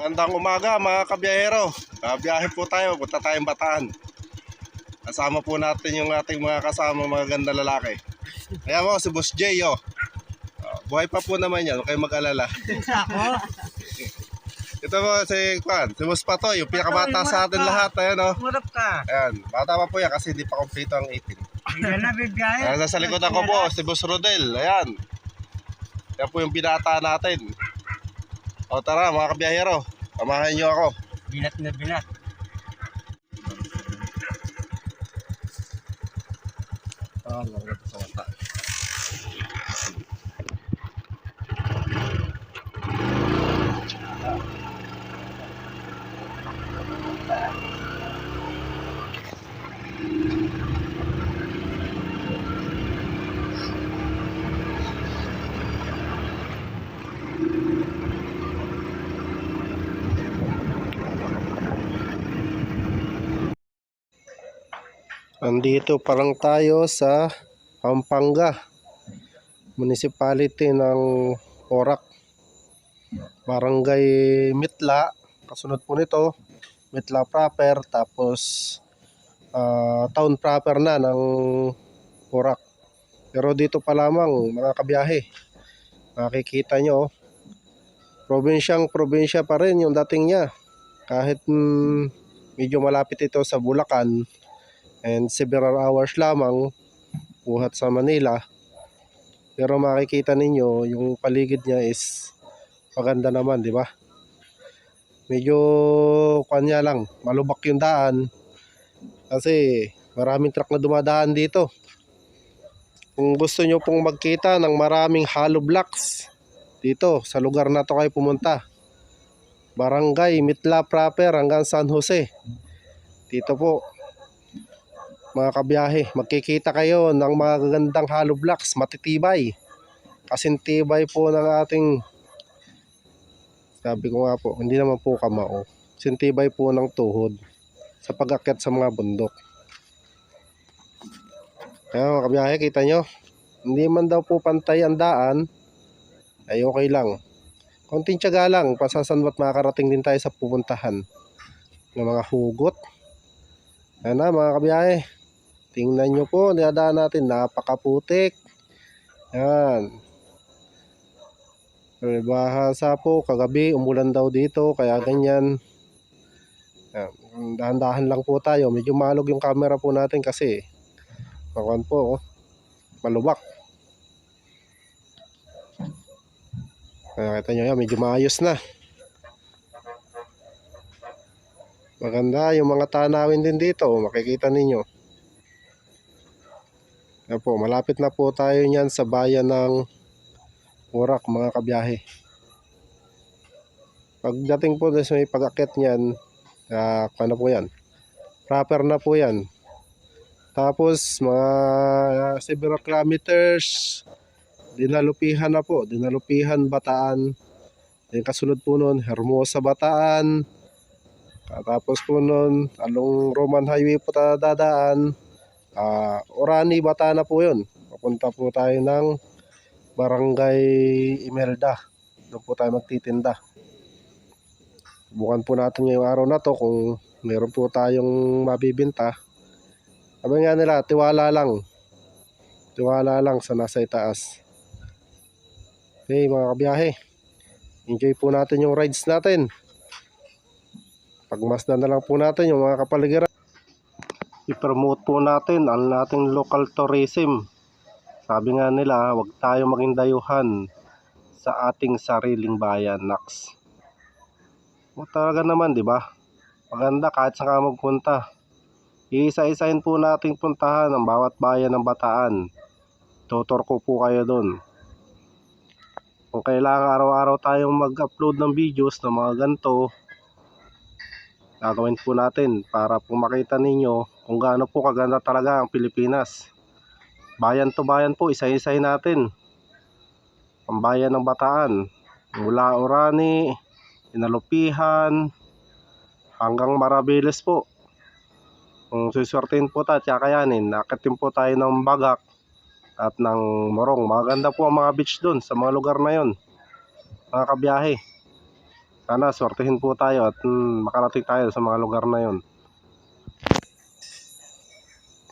Magandang umaga mga kabiyahero. Kabiyahe po tayo, punta tayong Bataan. Kasama po natin yung ating mga kasama mga ganda lalaki. Ayan mo, si Boss Jay, oh. Oh, buhay pa po naman yan, huwag kayong mag-alala. Ako? Ito po si Kwan, si Boss Pato, yung pinakabata sa atin lahat. Ayan, oh. Murap ka. Ayan, bata pa po yan kasi hindi pa kompleto ang 18. Yan na, bibiyahe. Ayan, nasa likod ako po, si Boss Rodel. Ayan. Yan po yung binata natin. O tara mga kabiyahero, samahan nyo ako. Binat na binat. Ah, laro sa mata. Andito pa lang tayo sa Pampanga, municipality ng Porac. Barangay Mitla, kasunod po nito, Mitla proper, tapos ah, town proper na ng Porac. Pero dito pa lamang mga kabiyahe, makikita nyo, oh, probinsyang probinsya pa rin yung dating niya. Kahit mm, medyo malapit ito sa Bulacan, and several hours lamang buhat sa Manila. Pero makikita ninyo yung paligid niya is maganda naman di ba? Medyo kanya lang malubak yung daan. Kasi maraming truck na dumadaan dito. Kung gusto nyo pong magkita ng maraming hollow blocks dito sa lugar na to kayo pumunta. Barangay Mitla proper hanggang San Jose. Dito po mga kabiyahe, magkikita kayo ng mga gagandang hollow blocks, matitibay. Kasintibay po ng ating, sabi ko nga po, hindi naman po kamao. Sintibay po ng tuhod sa pag-akyat sa mga bundok. Kaya mga kabiyahe, kita nyo, hindi man daw po pantay ang daan, ay okay lang. Konting tiyaga lang, pasasanbat makakarating din tayo sa pupuntahan ng mga hugot. Ayan na mga kabiyahe. Tingnan nyo po, niladaan natin, napakaputik. Yan. Bahasa po, kagabi, umulan daw dito, kaya ganyan. Yan. Dahan-dahan lang po tayo. Medyo malog yung camera po natin kasi, kawan po, oh, malubak. Kaya kita nyo yan, medyo maayos na. Maganda yung mga tanawin din dito, makikita ninyo. Yan malapit na po tayo niyan sa bayan ng Urak mga kabiyahe. Pagdating po sa may pag-akit niyan, uh, ano po yan? Proper na po yan. Tapos mga uh, several kilometers, dinalupihan na po, dinalupihan Bataan. Yung kasunod po nun, Hermosa Bataan. Tapos po nun, along Roman Highway po tayo Ah, Orani Bata na po 'yun. Papunta po tayo ng Barangay Imelda. Doon po tayo magtitinda. Bukan po natin ngayong araw na to kung meron po tayong mabibinta. Sabi nga nila, tiwala lang. Tiwala lang sa nasa itaas. Okay mga kabiyahe. Enjoy po natin yung rides natin. Pagmasdan na lang po natin yung mga kapaligiran i-promote po natin ang ating local tourism. Sabi nga nila, huwag tayo maging dayuhan sa ating sariling bayan, Nax. O talaga naman, di ba? Maganda kahit saan ka magpunta. Iisa-isahin po nating puntahan ang bawat bayan ng Bataan. Tutor ko po kayo doon. Kung kailangan araw-araw tayong mag-upload ng videos ng mga ganito, gagawin po natin para po makita ninyo kung gaano po kaganda talaga ang Pilipinas. Bayan to bayan po, isa-isay natin. Ang bayan ng Bataan. Mula Orani, Inalupihan, hanggang Marabiles po. Kung suswertein po tayo, kakayanin, nakatin po tayo ng Bagak at ng Morong. Maganda po ang mga beach doon sa mga lugar na yon. Mga kabiyahe. Sana swertihin po tayo at mm, makarating tayo sa mga lugar na yon.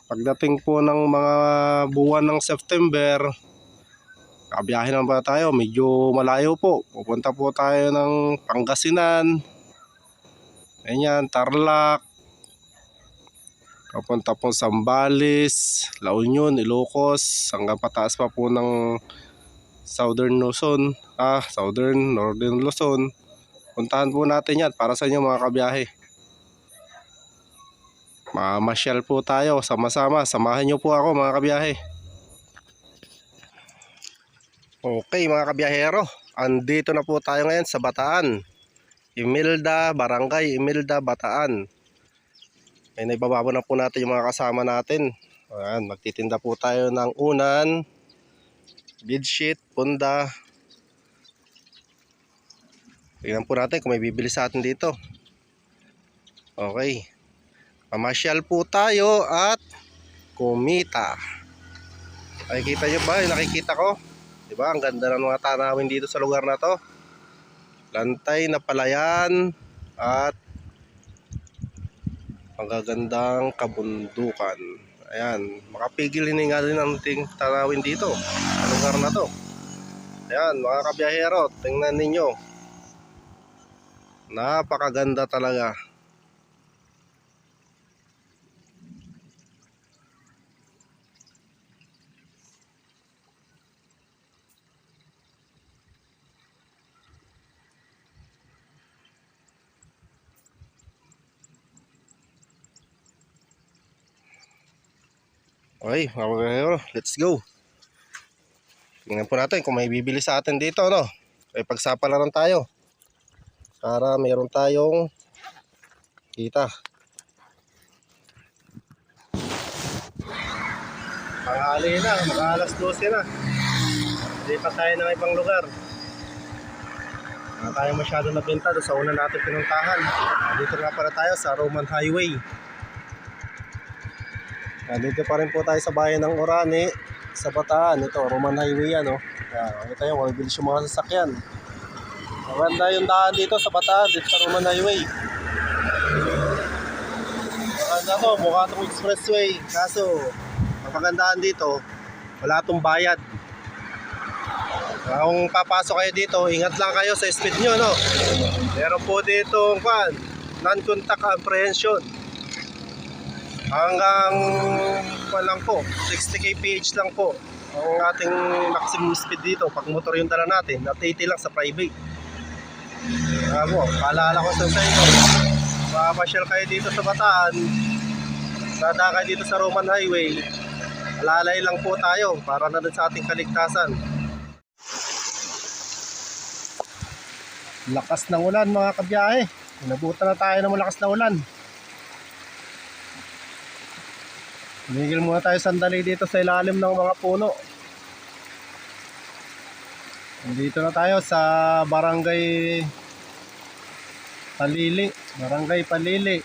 Pagdating po ng mga buwan ng September, kabiyahe naman tayo? Medyo malayo po. Pupunta po tayo ng Pangasinan, Ganyan, Tarlac, papunta po Sambales, La Union, Ilocos, hanggang pataas pa po ng Southern Luzon, ah, Southern, Northern Luzon. Puntahan po natin yan para sa inyo mga kabiyahe. Mamasyal po tayo, sama-sama. Samahan nyo po ako mga kabiyahe. Okay mga kabiyahero, andito na po tayo ngayon sa Bataan. Imilda, Barangay Imilda, Bataan. Ay naibababa na po natin yung mga kasama natin. Ayan, magtitinda po tayo ng unan, bedsheet, punda. Tingnan po natin kung may bibili sa atin dito. Okay. Pamasyal po tayo at kumita. Nakikita nyo ba? Yung nakikita ko? Diba? Ang ganda ng mga tanawin dito sa lugar na to. Lantay na palayan at magagandang kabundukan. Ayan, makapigil hininga din ang ting tanawin dito sa lugar na to. Ayan, mga kabiyahero, tingnan ninyo. Napakaganda talaga. Okay, mga let's go. Tingnan po natin kung may bibili sa atin dito, no? Ay pagsapalaran tayo. Para meron tayong kita. Panghali na, mga alas 12 na. Hindi pa tayo ng ibang lugar. Wala tayo masyado nabenta doon sa una natin pinuntahan. Dito nga pala tayo sa Roman Highway. Nandito pa rin po tayo sa bayan ng Orani, sa Bataan. Ito, Roman Highway yan, oh. Kaya, ito yung mabilis yung mga sasakyan. Maganda yung daan dito sa Bataan, dito sa Roman Highway. Maganda to, mukha itong expressway. Kaso, ang dito, wala itong bayad. Kung papasok kayo dito, ingat lang kayo sa speed nyo, no? Meron po dito, kwan, non-contact apprehension hanggang pa lang po 60 kph lang po ang ating maximum speed dito pag motor yung dala natin at 80 lang sa private po paalala ko sa inyo mapasyal kayo dito sa Bataan. Dada kayo dito sa Roman Highway. Alalay lang po tayo para na din sa ating kaligtasan. Lakas ng ulan mga kabiyahe. Inabutan na tayo ng malakas na ulan. Tumigil muna tayo sandali dito sa ilalim ng mga puno. Dito na tayo sa Barangay Palili. Barangay Palili.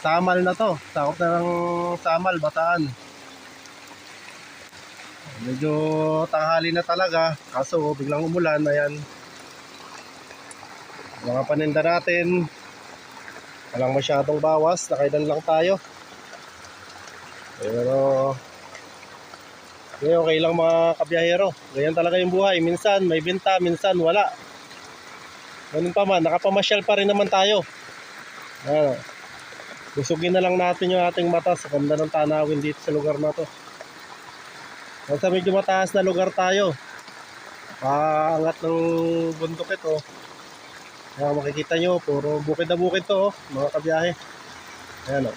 Samal na to. Sakop na ng Samal, Bataan. Medyo tanghali na talaga. Kaso biglang umulan. Ayan. Mga paninda natin. Walang masyadong bawas. Nakailan lang tayo. Pero okay, okay lang mga kabiyahero. Ganyan talaga yung buhay. Minsan may binta, minsan wala. Ganun pa man, nakapamasyal pa rin naman tayo. Ano, busugin na lang natin yung ating mata sa ganda ng tanawin dito sa lugar na to. Nasa medyo mataas na lugar tayo. Paangat ng bundok ito. Kaya makikita nyo, puro bukid na bukid to, oh, mga kabiyahe. Ayan o.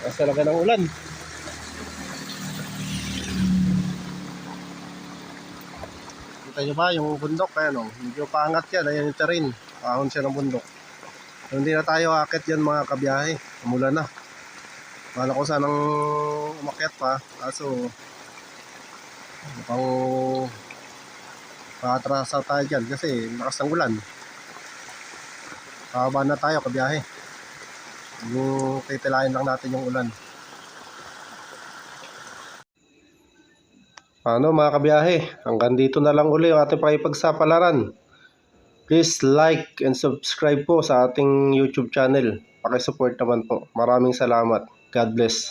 Tapos talaga ng ulan. Kita nyo ba yung bundok? Ayan o. Medyo paangat yan. Ayan yung terrain. Ahon siya ng bundok. So, hindi na tayo akit yan mga kabiyahe. Umulan na. Bala ko sanang umakyat pa. Kaso mukhang paatrasa tayo dyan kasi lakas ng ulan. Pababa na tayo kabiyahe. Yung titilayin lang natin yung ulan. Ano mga kabiyahe, hanggang dito na lang uli ang ating pakipagsapalaran. Please like and subscribe po sa ating YouTube channel. Pakisupport naman po. Maraming salamat. God bless.